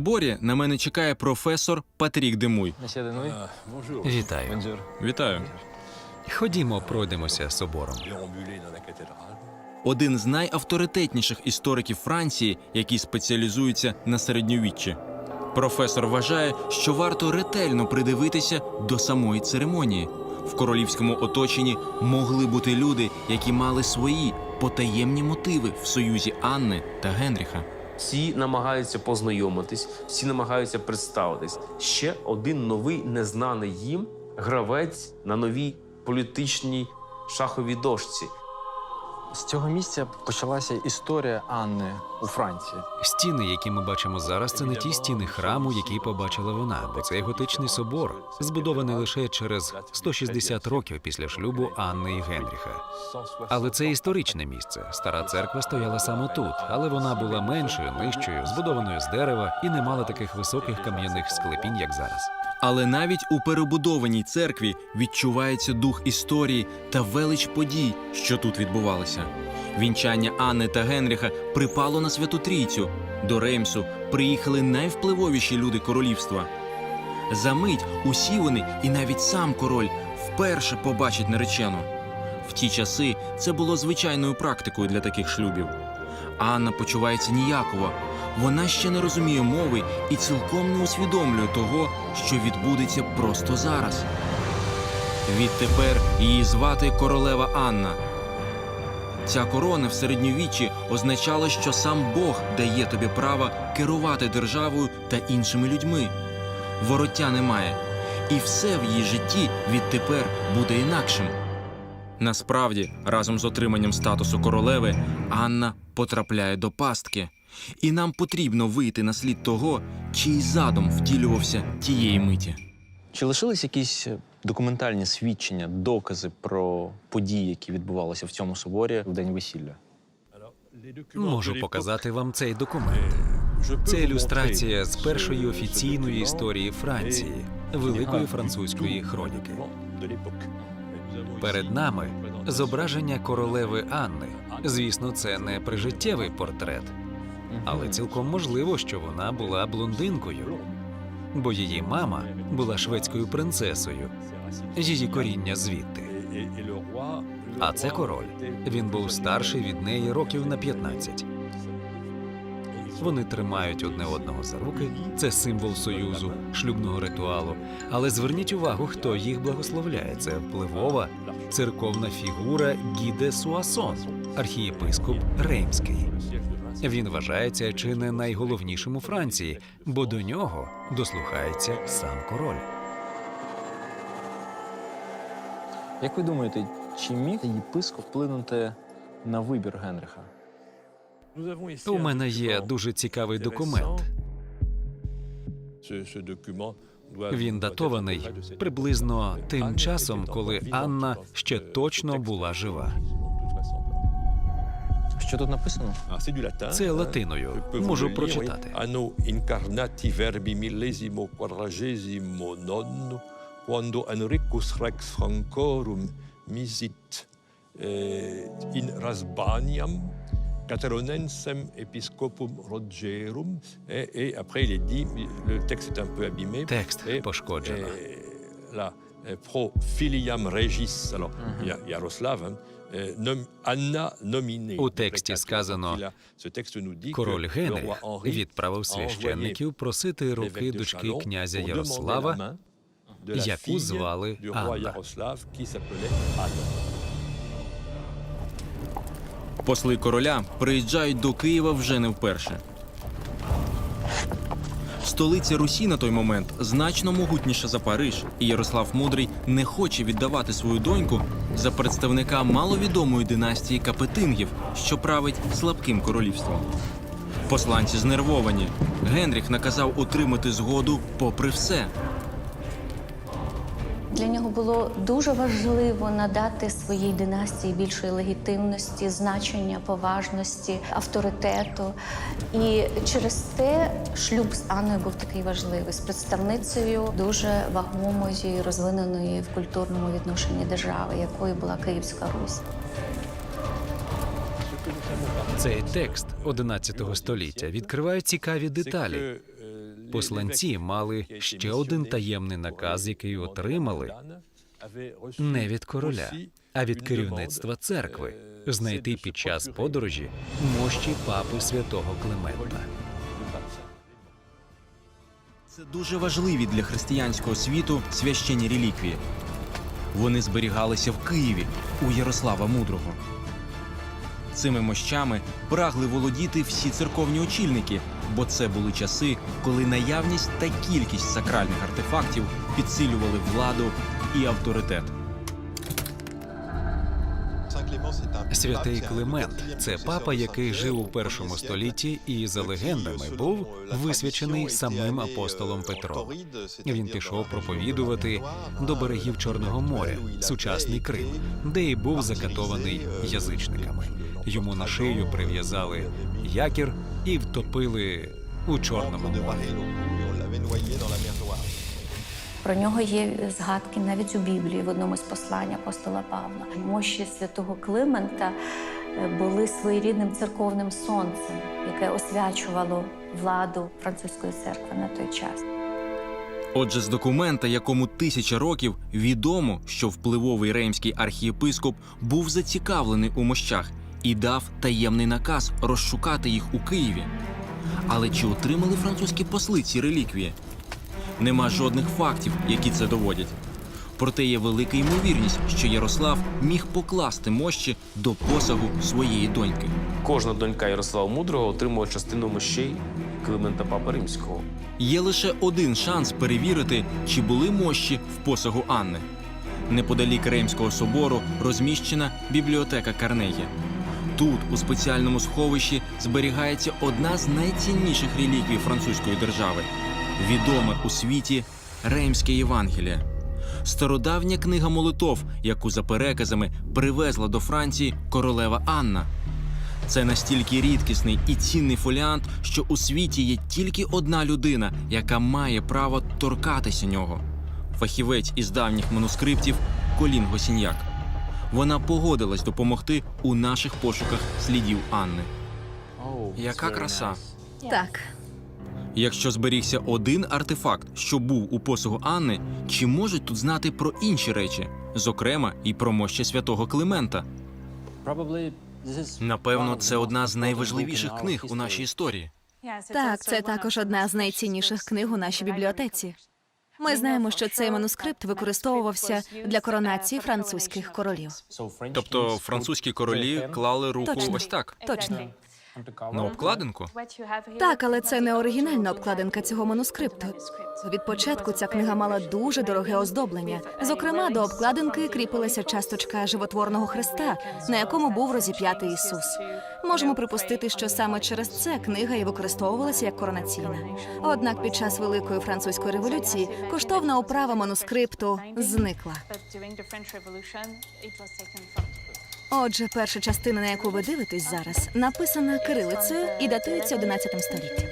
Борі на мене чекає професор Патрік Демуй. Вітаю. Вітаю. Ходімо, пройдемося собором. Один з найавторитетніших істориків Франції, який спеціалізується на середньовіччі. Професор вважає, що варто ретельно придивитися до самої церемонії. В королівському оточенні могли бути люди, які мали свої потаємні мотиви в союзі Анни та Генріха. Всі намагаються познайомитись, всі намагаються представитись. Ще один новий незнаний їм гравець на новій політичній шаховій дошці. З цього місця почалася історія Анни у Франції. Стіни, які ми бачимо зараз, це не ті стіни храму, які побачила вона, бо це готичний собор, збудований лише через 160 років після шлюбу Анни і Генріха. Але це історичне місце. Стара церква стояла саме тут, але вона була меншою, нижчою, збудованою з дерева і не мала таких високих кам'яних склепінь, як зараз. Але навіть у перебудованій церкві відчувається дух історії та велич подій, що тут відбувалися. Вінчання Анни та Генріха припало на святу трійцю. До Реймсу приїхали найвпливовіші люди королівства. За мить усі вони, і навіть сам король, вперше побачать наречену. В ті часи це було звичайною практикою для таких шлюбів. Анна почувається ніяково. Вона ще не розуміє мови і цілком не усвідомлює того, що відбудеться просто зараз. Відтепер її звати королева Анна. Ця корона в середньовіччі означала, що сам Бог дає тобі право керувати державою та іншими людьми. Вороття немає, і все в її житті відтепер буде інакшим. Насправді, разом з отриманням статусу королеви, Анна потрапляє до пастки. І нам потрібно вийти на слід того, чий задум втілювався тієї миті. Чи лишились якісь е, документальні свідчення, докази про події, які відбувалися в цьому соборі в день весілля? Можу показати вам цей документ. Це ілюстрація з першої офіційної історії Франції, великої французької хроніки. Перед нами зображення королеви Анни. Звісно, це не прижиттєвий портрет, але цілком можливо, що вона була блондинкою, бо її мама була шведською принцесою, її коріння звідти. А це король. Він був старший від неї років на 15. Вони тримають одне одного за руки. Це символ союзу, шлюбного ритуалу. Але зверніть увагу, хто їх благословляє. Це впливова церковна фігура Гіде Суасон, архієпископ Реймський. Він вважається чи не найголовнішим у Франції, бо до нього дослухається сам король. Як ви думаєте, чи міг єпископ вплинути на вибір Генріха? У мене є дуже цікавий документ. Він датований приблизно тим часом, коли Анна ще точно була жива. Що тут написано? Це латиною. Можу прочитати. Anno incarnati verbi millesimo quadragesimo nonno, quando Enricus rex Francorum misit eh, in Rasbaniam, Catalonensem episcopum Rogerum, et, et après il est dit, le texte est un peu abîmé, Текст et, пошкоджено. et là, eh, pro filiam regis, alors il y a Yaroslav, hein, eh, nom- Anna nominée. У тексті сказано, Король Генріх відправив священників просити руки дочки князя Ярослава, яку звали Анна. Посли короля приїжджають до Києва вже не вперше. Столиця Русі на той момент значно могутніша за Париж, і Ярослав Мудрий не хоче віддавати свою доньку за представника маловідомої династії Капетингів, що править слабким королівством. Посланці знервовані. Генріх наказав отримати згоду попри все. Для нього було дуже важливо надати своїй династії більшої легітимності, значення, поважності, авторитету. І через те шлюб з Анною був такий важливий з представницею дуже вагомої, розвиненої в культурному відношенні держави, якою була Київська Русь. Цей текст 11 століття відкриває цікаві деталі. Посланці мали ще один таємний наказ, який отримали не від короля, а від керівництва церкви знайти під час подорожі мощі папи святого Климента. Це дуже важливі для християнського світу священні реліквії. Вони зберігалися в Києві у Ярослава Мудрого. Цими мощами прагли володіти всі церковні очільники, бо це були часи, коли наявність та кількість сакральних артефактів підсилювали владу і авторитет. Святий Климент це папа, який жив у першому столітті і за легендами був висвячений самим апостолом Петром. Він пішов проповідувати до берегів Чорного моря, сучасний Крим, де і був закатований язичниками. Йому на шию прив'язали якір і втопили у Чорному морі. Про нього є згадки навіть у Біблії в одному з послань апостола Павла. Мощі святого Климента е, були своєрідним церковним сонцем, яке освячувало владу французької церкви на той час. Отже, з документа, якому тисяча років, відомо, що впливовий римський архієпископ був зацікавлений у мощах і дав таємний наказ розшукати їх у Києві. Але чи отримали французькі посли ці реліквії? Нема жодних фактів, які це доводять. Проте є велика ймовірність, що Ярослав міг покласти мощі до посагу своєї доньки. Кожна донька Ярослава Мудрого отримувала частину мощей Климента Папи Римського. Є лише один шанс перевірити, чи були мощі в посагу Анни. Неподалік Римського собору розміщена бібліотека Карнегі. Тут, у спеціальному сховищі, зберігається одна з найцінніших реліквій французької держави відоме у світі Реймське Євангеліє. Стародавня книга молитов, яку за переказами привезла до Франції королева Анна. Це настільки рідкісний і цінний фоліант, що у світі є тільки одна людина, яка має право торкатися нього. Фахівець із давніх манускриптів Колін Госіньяк. Вона погодилась допомогти у наших пошуках слідів Анни. Яка краса! Так, Якщо зберігся один артефакт, що був у посугу Анни, чи можуть тут знати про інші речі, зокрема і про мощі святого Климента? Напевно, це одна з найважливіших книг у нашій історії. так, це також одна з найцінніших книг у нашій бібліотеці. Ми знаємо, що цей манускрипт використовувався для коронації французьких королів. Тобто французькі королі клали руку Точно. ось так Точно. На обкладинку. Так, але це не оригінальна обкладинка цього манускрипту. Від початку ця книга мала дуже дороге оздоблення. Зокрема, до обкладинки кріпилася часточка животворного хреста, на якому був розіп'ятий Ісус. Можемо припустити, що саме через це книга і використовувалася як коронаційна. Однак під час Великої французької революції коштовна оправа манускрипту зникла. Отже, перша частина, на яку ви дивитесь зараз, написана кирилицею і датується 11 століттям.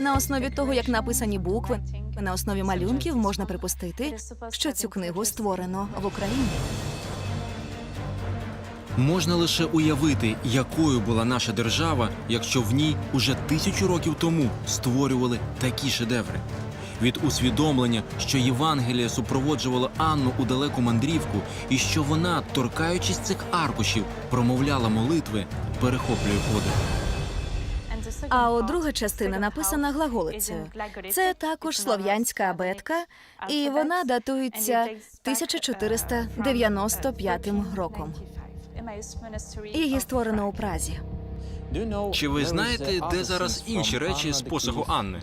На основі того, як написані букви, на основі малюнків можна припустити, що цю книгу створено в Україні. Можна лише уявити, якою була наша держава, якщо в ній уже тисячу років тому створювали такі шедеври. Від усвідомлення, що Євангеліє супроводжувало Анну у далеку мандрівку, і що вона, торкаючись цих аркушів, промовляла молитви, перехоплює подих. А от друга частина написана глаголицею. Це також слов'янська абетка, і вона датується 1495 роком. Її створено у Празі. Чи ви знаєте, де зараз інші речі з посагу Анни?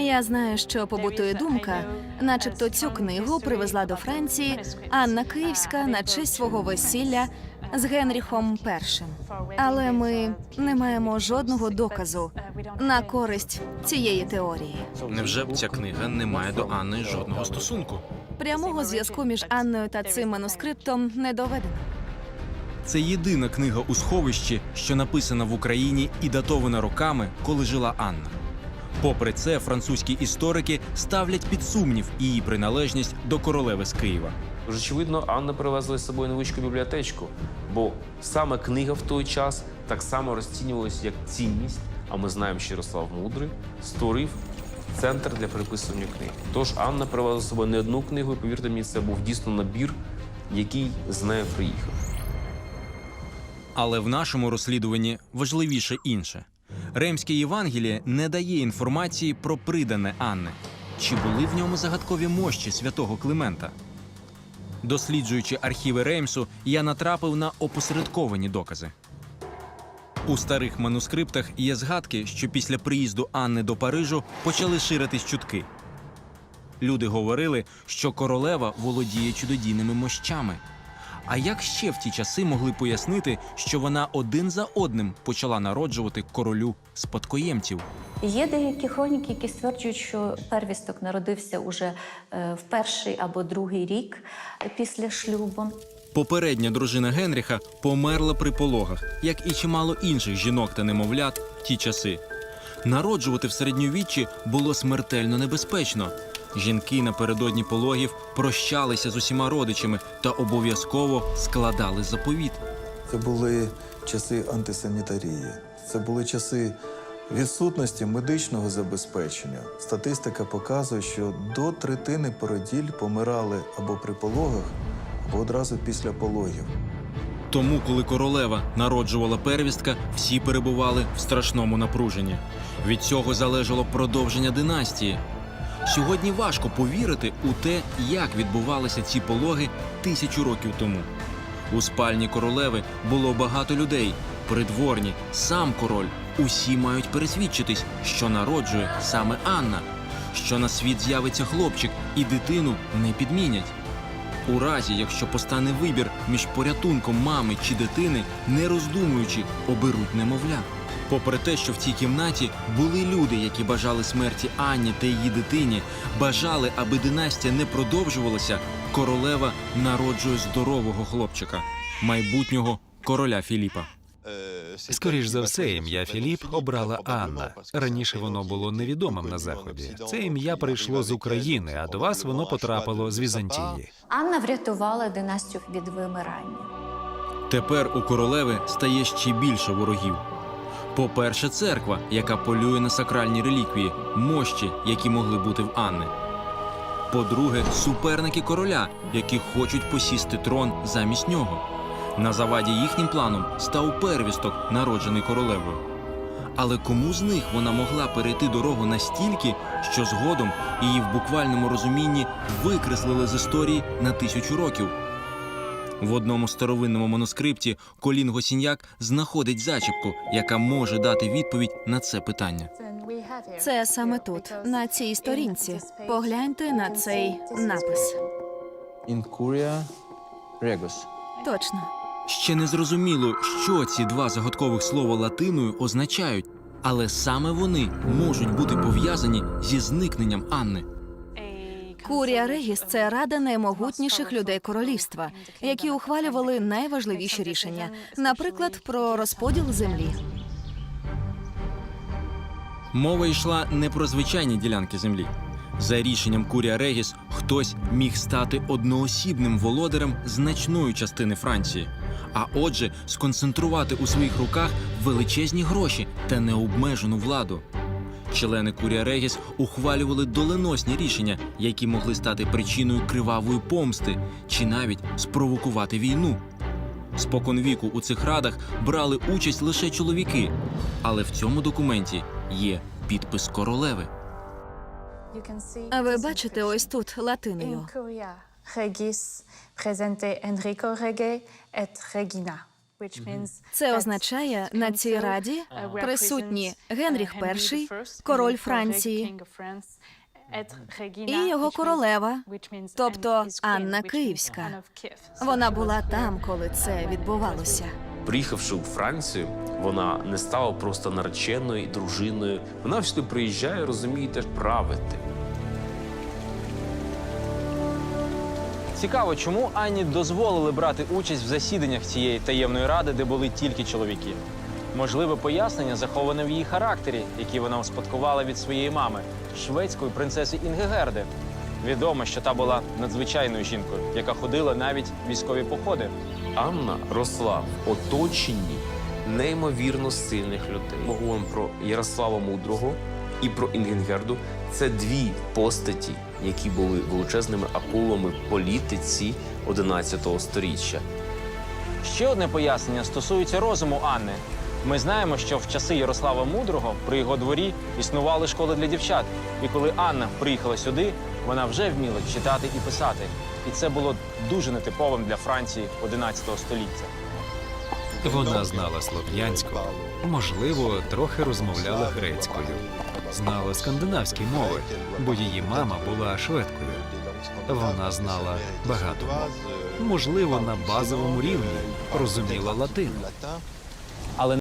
Я знаю, що побутує думка, начебто цю книгу привезла до Франції Анна Київська на честь свого весілля з Генріхом І. Але ми не маємо жодного доказу на користь цієї теорії. Невже ця книга не має до Анни жодного стосунку? Прямого зв'язку між Анною та цим манускриптом не доведено. Це єдина книга у сховищі, що написана в Україні і датована роками, коли жила Анна. Попри це, французькі історики ставлять під сумнів її приналежність до королеви з Києва. Тож, очевидно, Анна привезла з собою невеличку бібліотечку, бо саме книга в той час так само розцінювалася як цінність. А ми знаємо, що Ярослав Мудрий створив центр для переписування книг. Тож Анна привезла з собою не одну книгу, і повірте мені, це був дійсно набір, який з нею приїхав. Але в нашому розслідуванні важливіше інше. Ремське Євангеліє не дає інформації про придане Анни. Чи були в ньому загадкові мощі святого Климента? Досліджуючи архіви Реймсу, я натрапив на опосередковані докази. У старих манускриптах є згадки, що після приїзду Анни до Парижу почали ширитись чутки. Люди говорили, що королева володіє чудодійними мощами. А як ще в ті часи могли пояснити, що вона один за одним почала народжувати королю спадкоємців? Є деякі хроніки, які стверджують, що первісток народився уже е, в перший або другий рік після шлюбу. Попередня дружина Генріха померла при пологах, як і чимало інших жінок та немовлят в ті часи. Народжувати в середньовіччі було смертельно небезпечно. Жінки напередодні пологів прощалися з усіма родичами та обов'язково складали заповіт. Це були часи антисанітарії, це були часи відсутності медичного забезпечення. Статистика показує, що до третини породіль помирали або при пологах, або одразу після пологів. Тому, коли королева народжувала первістка, всі перебували в страшному напруженні. Від цього залежало продовження династії. Сьогодні важко повірити у те, як відбувалися ці пологи тисячу років тому. У спальні королеви було багато людей, придворні, сам король. Усі мають пересвідчитись, що народжує саме Анна, що на світ з'явиться хлопчик і дитину не підмінять. У разі, якщо постане вибір між порятунком мами чи дитини, не роздумуючи, оберуть немовля. Попри те, що в цій кімнаті були люди, які бажали смерті Анні та її дитині, бажали, аби династія не продовжувалася, королева народжує здорового хлопчика, майбутнього короля Філіпа. Скоріш за все, ім'я Філіп обрала Анна. Раніше воно було невідомим на заході. Це ім'я прийшло з України, а до вас воно потрапило з Візантії. Анна врятувала династію від вимирання. Тепер у королеви стає ще більше ворогів. По-перше, церква, яка полює на сакральні реліквії, мощі, які могли бути в Анни. По-друге, суперники короля, які хочуть посісти трон замість нього. На заваді їхнім планом став первісток, народжений королевою. Але кому з них вона могла перейти дорогу настільки, що згодом її в буквальному розумінні викреслили з історії на тисячу років? В одному старовинному манускрипті Колін Госіньяк знаходить зачіпку, яка може дати відповідь на це питання. Це саме тут, на цій сторінці. Погляньте на цей напис. Інкурія Регус. Точно. Ще не зрозуміло, що ці два загадкових слова латиною означають, але саме вони можуть бути пов'язані зі зникненням Анни. Курія Регіс це рада наймогутніших людей королівства, які ухвалювали найважливіші рішення, наприклад, про розподіл землі. Мова йшла не про звичайні ділянки землі. За рішенням Курія Регіс хтось міг стати одноосібним володарем значної частини Франції, а отже, сконцентрувати у своїх руках величезні гроші та необмежену владу. Члени Курія Регіс ухвалювали доленосні рішення, які могли стати причиною кривавої помсти чи навіть спровокувати війну. Споконвіку у цих радах брали участь лише чоловіки, але в цьому документі є підпис королеви. А ви бачите ось тут латиною. Regis presente Enrico Rege et Regina. Це означає на цій раді присутні Генріх І, король Франції, і його королева, тобто Анна Київська. Вона була там, коли це відбувалося. Приїхавши у Францію, вона не стала просто нареченою і дружиною. Вона сюди приїжджає, розумієте, правити. Цікаво, чому Анні дозволили брати участь в засіданнях цієї таємної ради, де були тільки чоловіки. Можливе пояснення заховане в її характері, який вона успадкувала від своєї мами, шведської принцеси Інгегерди. Відомо, що та була надзвичайною жінкою, яка ходила навіть військові походи. Анна росла в оточенні неймовірно сильних людей. Ми говоримо про Ярослава Мудрого, і про Інгенгерду це дві постаті, які були величезними акулами політиці 11 століття. Ще одне пояснення стосується розуму Анни. Ми знаємо, що в часи Ярослава Мудрого при його дворі існували школи для дівчат. І коли Анна приїхала сюди, вона вже вміла читати і писати. І це було дуже нетиповим для Франції 11 століття. Вона знала слов'янську, можливо, трохи розмовляла грецькою, знала скандинавські мови, бо її мама була шведкою. Вона знала багато мов. Можливо, на базовому рівні розуміла латину.